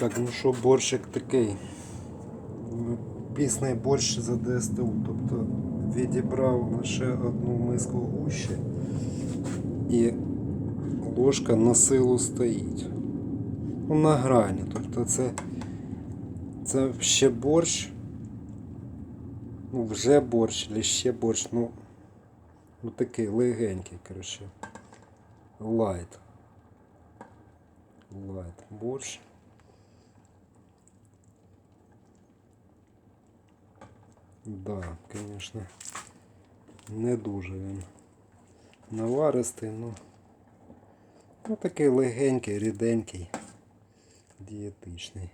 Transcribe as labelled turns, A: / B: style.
A: Так, ну що, борщик такий. Пісний борщ за ДСТУ. Тобто відібрав лише одну миску гущі і ложка на силу стоїть. Ну, на грані. Тобто це, це ще борщ. Ну, вже борщ, чи ще борщ, ну, ну такий легенький, коротше. Лайт. Лайт борщ. Да, конечно, не дуже він наваристий, ну, ну такий легенький, ріденький, дієтичний.